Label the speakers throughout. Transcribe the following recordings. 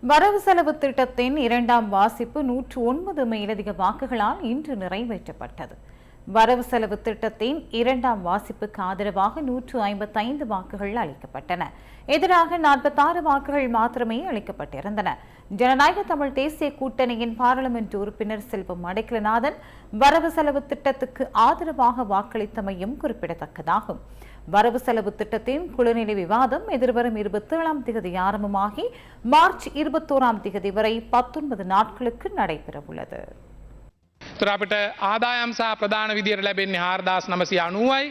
Speaker 1: வரவு செலவு திட்டத்தின் இரண்டாம் வாசிப்பு நூற்று ஒன்பது மேலதிக வாக்குகளால் இன்று நிறைவேற்றப்பட்டது. வரவு செலவு திட்டத்தின் இரண்டாம் வாசிப்புக்கு ஆதரவாக நூற்று ஐம்பத்தைந்து வாக்குகள் அளிக்கப்பட்டன. எதிராக நாற்பத்தாறு வாக்குகள் மாத்திரமே அளிக்கப்பட்டிருந்தன. ஜனநாயக தமிழ் தேசிய கூட்டணியின் பாராளுமன்ற உறுப்பினர் செல்வம் அடைக்கலநாதன் வரவு செலவு திட்டத்துக்கு ஆதரவாக வாக்களித்தமையும் குறிப்பிடத்தக்கதாகும். வரவு செலவு திட்டத்தின் குழுநிலை விவாதம் எதிர்வரும் இருபத்தி ஏழாம் திகதி ஆரம்பமாகி மார்ச் இருபத்தோராம் திகதி வரை பத்தொன்பது நாட்களுக்கு நடைபெறவுள்ளது.
Speaker 2: අපට பிரதான සහ ප්‍රධාන විදියට ලැබෙන්නේ 4990යි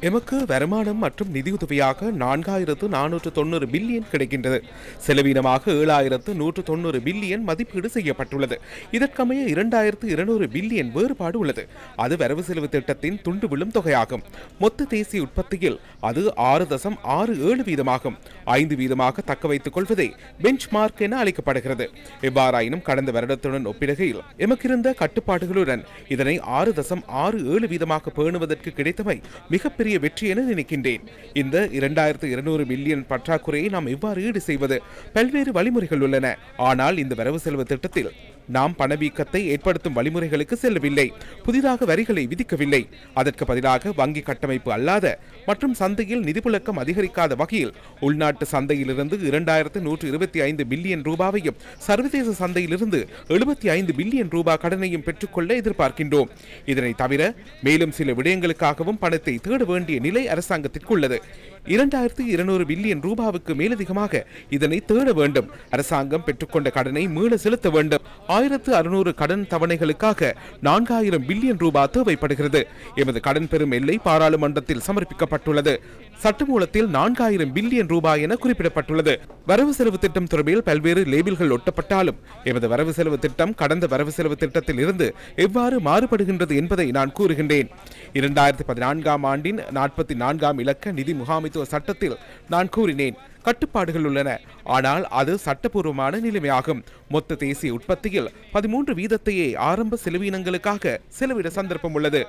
Speaker 3: எமக்கு வருமானம் மற்றும் நிதியுதவியாக நான்காயிரத்து நானூற்று தொண்ணூறு பில்லியன் கிடைக்கின்றது. செலவினமாக ஏழாயிரத்து நூற்று தொண்ணூறு பில்லியன் மதிப்பீடு செய்யப்பட்டுள்ளது. இதற்கமைய இரண்டாயிரத்து இருநூறு பில்லியன் வேறுபாடு உள்ளது. அது வரவு செலவு திட்டத்தின் துண்டு விழும் தொகையாகும். மொத்த தேசிய உற்பத்தியில் அது ஆறு தசம் ஆறு ஏழு வீதமாகும். ஐந்து வீதமாக தக்க வைத்துக் கொள்வதே பெஞ்ச் மார்க் என அழைக்கப்படுகிறது. எவ்வாறாயினும் கடந்த வருடத்துடன் ஒப்பிடுகையில் எமக்கிருந்த கட்டுப்பாடுகளுடன் இதனை ஆறு தசம் ஆறு ஏழு வீதமாக பேணுவதற்கு கிடைத்தமை மிகப்பெரிய வெற்றி என நினைக்கின்றேன். இந்த இரண்டாயிரத்து இருநூறு மில்லியன் பற்றாக்குறையை நாம் எவ்வாறு ஈடு செய்வது? பல்வேறு வழிமுறைகள் உள்ளன. ஆனால் இந்த வரவு செலவு திட்டத்தில் நாம் பணவீக்கத்தை ஏற்படுத்தும் வழிமுறைகளுக்கு செல்லவில்லை. புதிதாக வரிகளை விதிக்கவில்லை. அதற்கு பதிலாக வங்கி கட்டமைப்பு அல்லாத மற்றும் சந்தையில் நிதிப்புழக்கம் அதிகரிக்காத வகையில் உள்நாட்டு சந்தையிலிருந்து இரண்டாயிரத்து நூற்று இருபத்தி ஐந்து பில்லியன் ரூபாவையும் சர்வதேச சந்தையிலிருந்து எழுபத்தி ஐந்து பில்லியன் ரூபாய் கடனையும் பெற்றுக்கொள்ள எதிர்பார்க்கின்றோம். இதனை தவிர மேலும் சில விடயங்களுக்காகவும் பணத்தை தேட வேண்டிய நிலை அரசாங்கத்திற்கு உள்ளது இரண்டாயிரத்து இருநூறு பில்லியன் ரூபாவுக்கு மேலதிகமாக இதனை தேட வேண்டும். அரசாங்கம் பெற்றுக்கொண்ட கடனை மீள செலுத்த வேண்டும். ஆயிரத்து அறுநூறு கடன் தவணைகளுக்காக நான்காயிரம் பில்லியன் ரூபாய் தேவைப்படுகிறது. எமது கடன் பெறும் எல்லை பாராளுமன்றத்தில் சமர்ப்பிக்கப்பட்டுள்ளது. சட்டமூலத்தில் நான்காயிரம் பில்லியன் ரூபாய் என குறிப்பிடப்பட்டுள்ளது. வரவு செலவு திட்டம் தொடர்பில் பல்வேறு லேபிள்கள் ஒட்டப்பட்டாலும் எமது வரவு செலவு திட்டம் கடந்த வரவு செலவு திட்டத்தில் இருந்து எவ்வாறு மாறுபடுகின்றது என்பதை நான் கூறுகின்றேன். இரண்டாயிரத்தி பதினான்காம் ஆண்டின் நாற்பத்தி நான்காம் இலக்க நிதி முகாமை முகாமைத்துவ சட்டத்தில் நான் கூறினேன். கட்டுப்பாடுகள் உள்ளன. ஆனால் அது சட்டபூர்வமான நிலைமையாகும். மொத்த தேசிய உற்பத்தியில் பதிமூன்று வீதத்தையே ஆரம்ப செலவினங்களுக்காக செலவிட சந்தர்ப்பம் உள்ளது.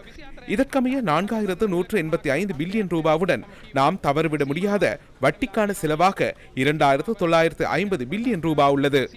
Speaker 3: இதற்கமைய நான்காயிரத்து நூற்று எண்பத்தி ஐந்து பில்லியன் ரூபாவுடன் நாம் தவறுவிட முடியாத வட்டிக்கான செலவாக இரண்டாயிரத்து தொள்ளாயிரத்து ஐம்பது பில்லியன் ரூபா உள்ளது.